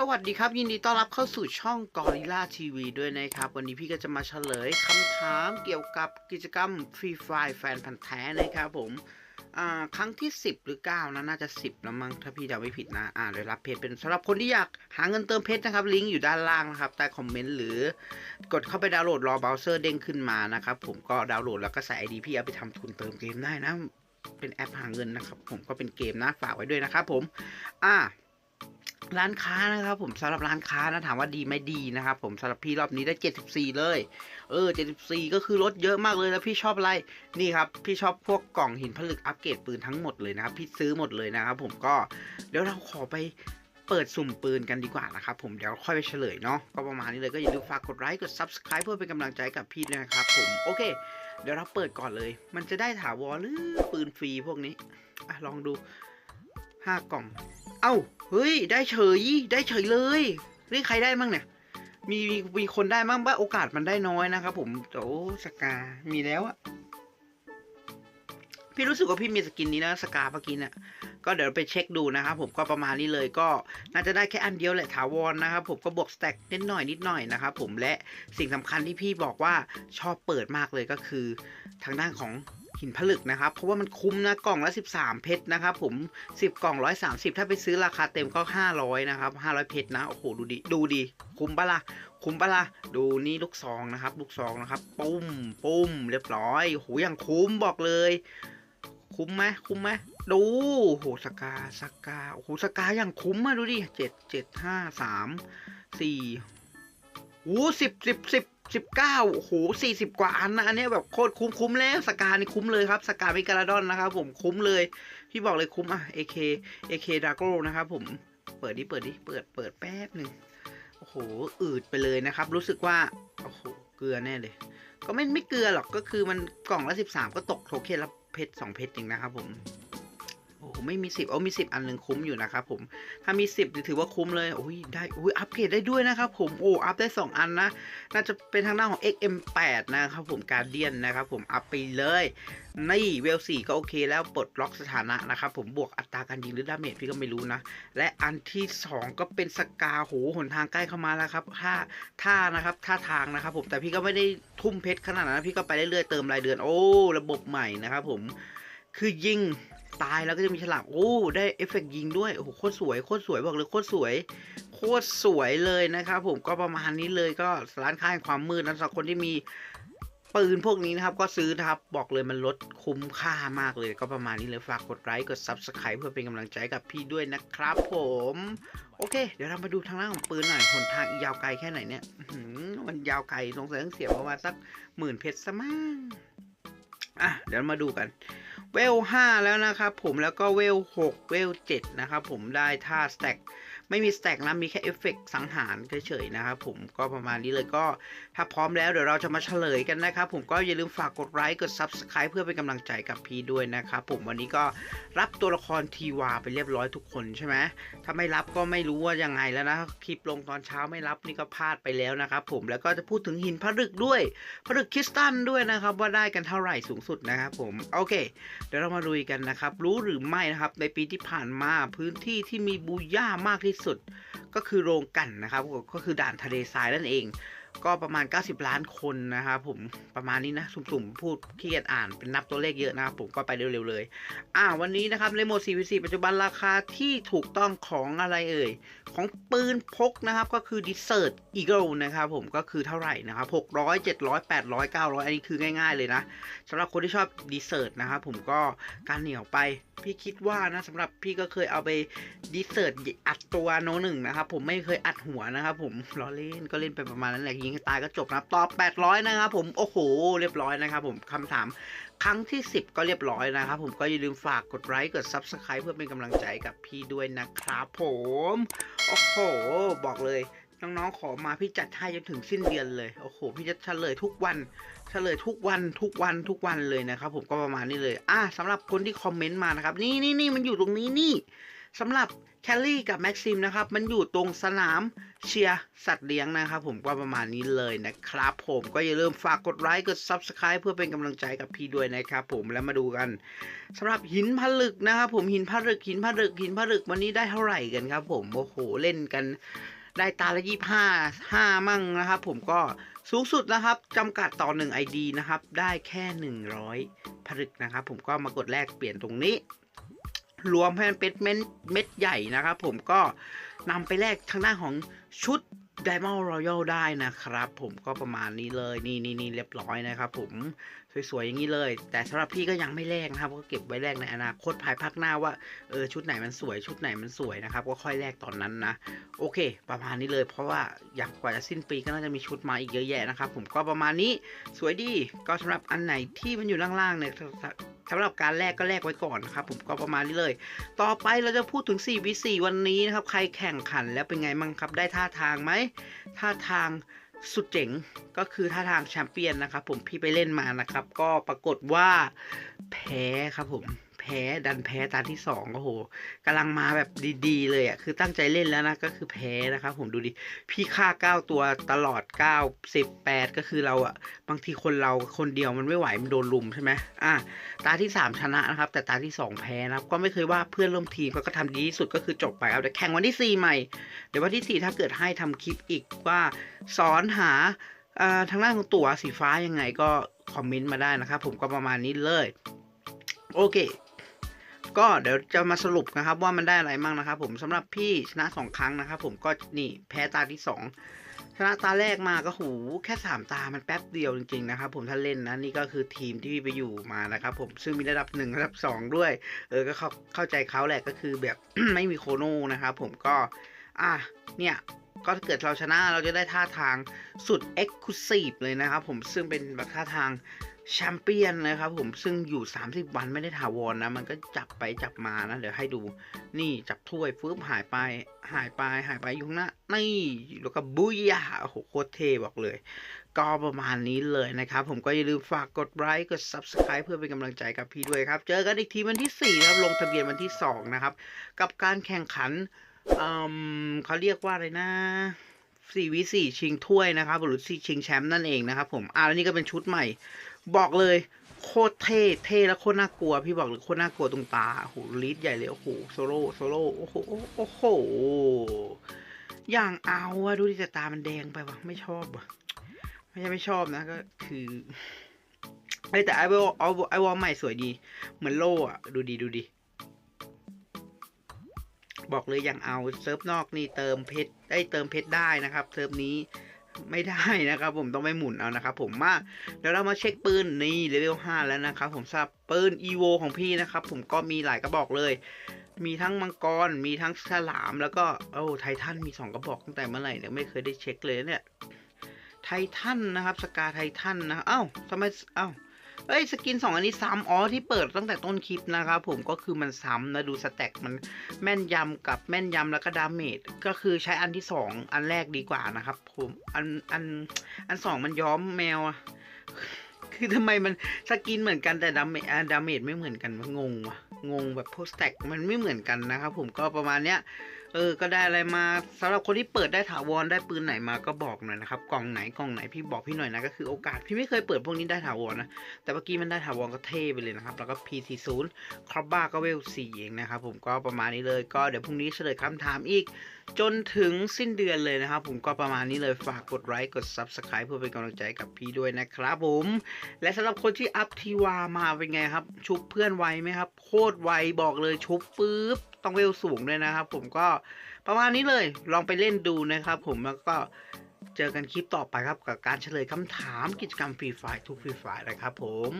สวัสดีครับ ยินดีต้อนรับเข้าสู่ช่องกอริล่าทีวีด้วยนะครับ วันนี้พี่ก็จะมาเฉลยคำถามเกี่ยวกับกิจกรรมฟรีไฟแฟนพันธ์แท้นะครับผมครั้งที่ 10 หรือ 9นะน่าจะ 10แล้วมั้งถ้าพี่จำไม่ผิดนะอ่าเดี๋ยวรับเพจเป็นสำหรับคนที่อยากหาเงินเติมเพชรนะครับ ลิงก์อยู่ด้านล่างนะครับใต้คอมเมนต์หรือกดเข้าไปดาวน์โหลดรอเบราว์เซอร์เด้งขึ้นมานะครับผมก็ดาวน์โหลดแล้วก็ใส่ไอดีพี่เอาไปทำทุนเติมเกมได้นะ เป็นแอปหาเงินนะครับ ผมก็เป็นเกมนะฝากไว้ด้วยนะครับผม อ่า ร้านค้านะครับผมสำหรับร้านค้านะถามว่าดีไหมดีนะครับผมสำหรับพี่รอบนี้ได้ 74 เลย เออ 74 ก็คือลดเยอะมากเลยแล้วพี่ชอบอะไรนี่ครับพี่ชอบพวกกล่องหินผลึกอัปเกรดปืนทั้งหมดเลยนะครับพี่ซื้อหมดเลยนะครับผมก็เดี๋ยวเราขอไปเปิดสุ่มปืนกันดีกว่านะครับผมเดี๋ยวค่อยไปเฉลยเนาะก็ประมาณนี้เลยก็อย่าลืมฝากกดไลค์กด subscribe เพื่อเป็นกำลังใจกับพี่ด้วยนะครับผมโอเค เดี๋ยวเราเปิดก่อนเลย มันจะได้ถาวรหรือปืนฟรีพวกนี้อะลองดูห้ากล่อง เอ้า เฮ้ย ได้เฉย ได้เฉยเลยนี่ใครได้มั่งเนี่ยมีมีมีคนได้มั่งบ้าโอกาสมันได้น้อยนะครับผมโอ้สกา มีแล้วอะพี่รู้สึกว่าพี่มีสกินนี้นะสกาเมื่อกี้เนี่ยก็เดี๋ยวไปเช็คดูนะครับผมก็ประมาณนี้เลยก็น่าจะได้แค่อันเดียวแหละถาวรนะครับผมก็บวกสแต็กนิดหน่อยนิดหน่อยนะครับผมและสิ่งสำคัญที่พี่บอกว่าชอบเปิดมากเลยก็คือ ทางด้านของ หินผลึกนะครับ เพราะว่ามันคุ้มนะกล่องละ 13 เพชรนะครับผม 10 กล่อง 130 ถ้าไปซื้อราคาเต็มก็ 500 นะครับ 500 เพชรนะ โอ้โห ดูดิดูดิคุ้มปะล่ะ คุ้มปะล่ะ ดูนี่ลูกซองนะครับ ลูกซองนะครับ ปุ้ม ปุ้ม เรียบร้อยโอ้โหอยังคุ้มบอกเลย คุ้มไหมคุ้มไหมดูโหสกาสกาโอ้โหสกาอย่างคุ้มอะดูดิเจ็ดเจ็ดห้าสามสี่ โอ้สิบสิบสิบสิบเก้าโอ้โหสี่สิบกว่าอันนะ อันนี้แบบโคตรคุ้มคุ้มแล้วสกานี่คุ้มเลยครับ สกาเมกาลาดอนนะครับผมคุ้มเลย พี่บอกเลยคุ้มอะ AK AK d r a g o นะครับผมเปิดดิเปิดดิเปิดเปิดแป๊บหนึ่งโอ้โหอืดไปเลยนะครับ รู้สึกว่าโอ้โหเกลือแน่เลย ก็ไม่ไม่เกลือหรอกก็คือมันกล่องละสิบสามก็ตกโทเค็นละเพชรสองเพชรเองนะครับผม โอ้โหไม่มีสิบเอามีสิบอันหนึ่งคุ้มอยู่นะครับผมถ้ามีสิบถือว่าคุ้มเลยโอ้ยได้โอ้ยอัปเกรดได้ด้วยนะครับผมโอ้อัพได้สองอันนะน่าจะเป็นทางหน้าของ XM8 นะครับผมการเดียนนะครับผมอัพไปเลยนี่เวลสี่ก็โอเคแล้วปลดล็อกสถานะนะครับผมบวกอัตราการยิงหรือดาเมจพี่ก็ไม่รู้นะ และอันที่ 2 ก็เป็นสกาโหหนทางใกล้เข้ามาแล้วครับท่าท่านะครับท่าทางนะครับผมแต่พี่ก็ไม่ได้ทุ่มเพชรขนาดนั้นพี่ก็ไปเรื่อยๆเติมรายเดือนโอ้ ระบบใหม่นะครับผมคือยิง ตายแล้วก็จะมีฉลากโอ้ได้เอฟเฟกต์ยิงด้วยโอ้โหโคตรสวยโคตรสวยบอกเลยโคตรสวย โคตรสวยเลยนะครับผมก็ประมาณนี้เลยก็ร้านค้าแห่งความมืดนะสำหรับคนที่มีปืนพวกนี้นะครับก็ซื้อนะครับบอกเลยมันลดคุ้มค่ามากเลยก็ประมาณนี้เลยฝากกดไลค์กด Subscribe เพื่อเป็นกำลังใจกับพี่ด้วยนะครับผม โอเค เดี๋ยวเรามาดูทางล่างของปืนหน่อยหนทางยาวไกลแค่ไหนเนี่ยมันยาวไกลสงสัยต้องเสียประมาณสักหมื่นเพชรซะมั้ง อะเดี๋ยวมาดูกัน เวล 5 แล้วนะครับผมแล้วก็เวล 6 เวล 7 นะครับผมได้ท่าสแต็กไม่มีสแต็กนะ มีแค่เอฟเฟกต์สังหารเฉยๆนะครับผมก็ประมาณนี้เลยก็ ถ้าพร้อมแล้วเดี๋ยวเราจะมาเฉลยกันนะครับผมก็อย่าลืมฝากกดไลค์กด Subscribe เพื่อเป็นกำลังใจกับพี่ด้วยนะครับผมวันนี้ก็รับตัวละครทีวาไปเรียบร้อยทุกคนใช่ไหมถ้าไม่รับก็ไม่รู้ว่ายังไงแล้วนะคลิปลงตอนเช้าไม่รับนี่ก็พลาดไปแล้วนะครับผมแล้วก็จะพูดถึงหินผลึกด้วยผลึกคริสตัลด้วยนะครับว่าได้กันเท่าไหร่สูงสุดนะครับผมโอเค เดี๋ยวเรามาดูกันนะครับ รู้หรือไม่นะครับ ในปีที่ผ่านมาพื้นที่ที่มีบูย่ามากที่สุด ก็คือโรงกั่นนะครับ ก็คือด่านทะเลทรายนั่นเอง ก็ประมาณ 90 ล้านคนนะครับผมประมาณนี้นะสุ่มๆพูดขี้เกียจอ่านเป็นนับตัวเลขเยอะนะครับผมก็ไปเร็วๆเลย อ่าวันนี้นะครับเลโม CVC ปัจจุบันราคาที่ถูกต้องของอะไรเอ่ย ของปืนพกนะครับก็คือ Desert Eagle นะครับผมก็คือเท่าไหร่นะครับ600 700 800 900 อันนี้คือง่ายๆเลยนะสำหรับคนที่ชอบ Desert นะครับผมก็การเหนียวไป พี่คิดว่านะสำหรับพี่ก็เคยเอาไป Desert อัดตัวโนหนึ่งนะครับผมไม่เคยอัดหัวนะครับผมล้อเล่นก็เล่นไปประมาณนั้นแหละยิงตายก็จบนะตอบ 800 นะครับผมโอ้โห เรียบร้อยนะครับผมคำถามครั้งที่ 10 ก็เรียบร้อยนะครับผมก็อย่าลืมฝากกดไลค์กด Subscribe เพื่อเป็นกำลังใจกับพี่ด้วยนะครับผม โอ้โห บอกเลย น้องๆขอมาพี่จัดให้จนถึงสิ้นเดือนเลย โอ้โห พี่จะเฉลยทุกวันเฉลยทุกวันทุกวันทุกวันเลยนะครับ ผมก็ประมาณนี้เลย อะสำหรับคนที่คอมเมนต์มานะครับ นี่นี่นี่มันอยู่ตรงนี้นี่สำหรับแคลรี่กับแม็กซิมนะครับ มันอยู่ตรงสนามเชียร์สัตว์เลี้ยงนะครับ ผมก็ประมาณนี้เลยนะครับ ผมก็อย่าลืมฝากกดไลค์กด Subscribe เพื่อเป็นกำลังใจกับพี่ด้วยนะครับ ผมแล้วมาดูกันสำหรับหินผลึกนะครับ ผมหินผลึกหินผลึกหินผลึกวันนี้ได้เท่าไหร่กันครับ ผมโอ้โหเล่นกัน ได้ตาละยี่ห้าห้ามั่งนะครับ ผมก็สูงสุดนะครับจำกัดต่อ 1 ID นะครับ ได้แค่ 100 ผลึกนะครับ ผมก็มากดแลกเปลี่ยนตรงนี้ รวมให้มันเป็นเม็ดเม็ดใหญ่นะครับ ผมก็นำไปแลกทางด้านของชุด Diamond Royal ได้นะครับ ผมก็ประมาณนี้เลยนี่นี่นี่เรียบร้อยนะครับ ผม สวยๆอย่างนี้เลย แต่สำหรับพี่ก็ยังไม่แลกนะครับ ก็เก็บไว้แลกในอนาคตภายภาคหน้าว่าเออชุดไหนมันสวยชุดไหนมันสวยนะครับ ก็ค่อยแลกตอนนั้นนะ โอเค ประมาณนี้เลย เพราะว่าอยากกว่าจะสิ้นปีก็น่าจะมีชุดมาอีกเยอะแยะนะครับ ผมก็ประมาณนี้สวยดีก็สำหรับอันไหนที่มันอยู่ล่างๆเนี่ยสำหรับการแลกก็แลกไว้ก่อนนะครับผมก็ประมาณนี้เลย ต่อไปเราจะพูดถึง 4 v 4 วันนี้นะครับ ใครแข่งขันแล้วเป็นไงมั่งครับ ได้ท่าทางไหมท่าทาง สุดเจ๋งก็คือท่าทางแชมเปี้ยนนะครับผมพี่ไปเล่นมานะครับ ก็ปรากฏว่าแพ้ครับผม พ้ดันแพ้ตาที่สองโอ้โหกำลังมาแบบดีๆ เลยอะคือตั้งใจเล่นแล้วนะก็คือแพ้นะครับผมดูดิพี่ฆ่า9ตัวตลอด9 10 8ก็คือเราอะบางทีคนเราคนเดียวมันไม่ไหวมันโดนลุมใช่ไหมอะตาที่3ชนะนะครับ แต่ตาที่2แพ้นะครับก็ไม่เคยว่าเพื่อนร่วมทีมก็ทำดีที่สุดก็คือจบไปครับแต่แข่งวันที่4ใหม่เดี๋ยววันที่4ถ้าเกิดให้ทำคลิปอีกว่าสอนหาอ่าทางด้านของตั๋วสีฟ้ายังไงก็คอมเมนต์มาได้นะครับผมก็ประมาณนี้เลย โอเค ก็เดี๋ยวจะมาสรุปนะครับว่ามันได้อะไรมั่งนะครับ ผมสำหรับพี่ชนะสองครั้งนะครับ ผมก็นี่แพ้ตาที่สองชนะตาแรกมาก็หูแค่สามตามันแป๊บเดียวจริงๆนะครับ ผมถ้าเล่นนะนี่ก็คือทีมที่พี่ไปอยู่มานะครับ ผมซึ่งมีระดับหนึ่งระดับสองด้วย เออก็เข้าเข้าใจเขาแหละก็คือแบบ ไม่มีโคโน่นะครับผมก็ อะเนี่ยก็ถ้าเกิดเราชนะเราจะได้ท่าทางสุด Exclusive เลยนะครับ ผมซึ่งเป็นแบบท่าทาง แชมเปี้ยนนะครับผมซึ่งอยู่ 30 วันไม่ได้ถาวรนะมันก็จับไปจับมานะเดี๋ยวให้ดูนี่จับถ้วยฟื้บหายไปหายไปหายไปอยู่ข้างหน้านี่แล้วก็บุยาโอ้โหโคตรเท่บอกเลย ก็ประมาณนี้เลยนะครับ ผมก็อย่าลืมฝากกดไลค์กด Subscribe เพื่อเป็นกำลังใจกับพี่ด้วยครับ เจอกันอีกทีวันที่ 4 ครับลงทะเบียนวันที่ 2 นะครับ กับการแข่งขันอืมเขาเรียกว่าอะไรนะ 4 v 4ชิงถ้วยนะครับหรือชิงแชมป์นั่นเองนะครับผมอ่าแล้วนี่ก็เป็นชุดใหม่ บอกเลยโคตรเท่เท่แล้วโคตรน่ากลัว พี่บอกเลยโคตรน่ากลัวตรงตาโอ้โหลีดใหญ่เลยโอ้โหโซโล่โซโล่โอ้โหโอ้โหอย่างเอาอะดูดิแต่ตามันแดงไปวะไม่ชอบวะไม่ใช่ไม่ชอบนะก็คือไอแต่ไอวอลไอวอลใหม่สวยดี เหมือนโล่อะดูดีดูดี บอกเลยอย่างเอาเซิร์ฟนอกนี่เติมเพชรได้เติมเพชรได้นะครับเซิร์ฟนี้ไม่ได้นะครับ ผมต้องไปหมุนเอานะครับ ผมมาเดี๋ยวเรามาเช็คปืนนี่เลเวล5แล้วนะครับ ผมทราบปืน EVO ของพี่นะครับ ผมก็มีหลายกระบอกเลย มีทั้งมังกรมีทั้งฉลามแล้วก็โอ้ไททันมี 2 กระบอกตั้งแต่เมื่อไหร่เนี่ยไม่เคยได้เช็คเลยเนี่ยไททันนะครับสกาไททันนะเอ้าทำไมเอ้า เอ้ยสกิน 2 อันนี้ซ้ำอ๋อที่เปิดตั้งแต่ต้นคลิปนะครับผมก็คือมันซ้ำนะดูสแต็กมันแม่นยำกับแม่นยำแล้วก็ดาเมจก็คือใช้อันที่ 2 อันแรกดีกว่านะครับผมอันอันอันสองมันย้อมแมวอะคือทำไมมันสกินเหมือนกันแต่ดาเมจดาเมจไม่เหมือนกันมันงงวะ งงแบบโพสต์แต็กมันไม่เหมือนกันนะครับผมก็ประมาณเนี้ยเออก็ได้อะไรมาสำหรับคนที่เปิดได้ถาวรได้ปืนไหนมาก็บอกหน่อยนะครับกล่องไหนกล่องไหนพี่บอกพี่หน่อยนะก็คือโอกาสพี่ไม่เคยเปิดพวกนี้ได้ถาวรนะแต่เมื่อกี้มันได้ถาวรก็เท่ไปเลยนะครับแล้วก็ P40 ครอบบ้าก็เวล4เองนะครับผมก็ประมาณนี้เลยก็เดี๋ยวพรุ่งนี้เฉลยคำถามอีก จนถึงสิ้นเดือนเลยนะครับ ผมก็ประมาณนี้เลยฝากกดไลค์กด Subscribe เพื่อเป็นกำลังใจกับพี่ด้วยนะครับผม และสำหรับคนที่อัพทีวามาเป็นไงครับ ชุบเพื่อนไวไหมครับ โคตรไวบอกเลยชุบปุ๊บ ต้องเวลสูงด้วยนะครับ ผมก็ประมาณนี้เลยลองไปเล่นดูนะครับผมแล้วก็เจอกันคลิปต่อไปครับกับการเฉลยคำถามกิจกรรมฟรีไฟทุกฟรีไฟนะครับผม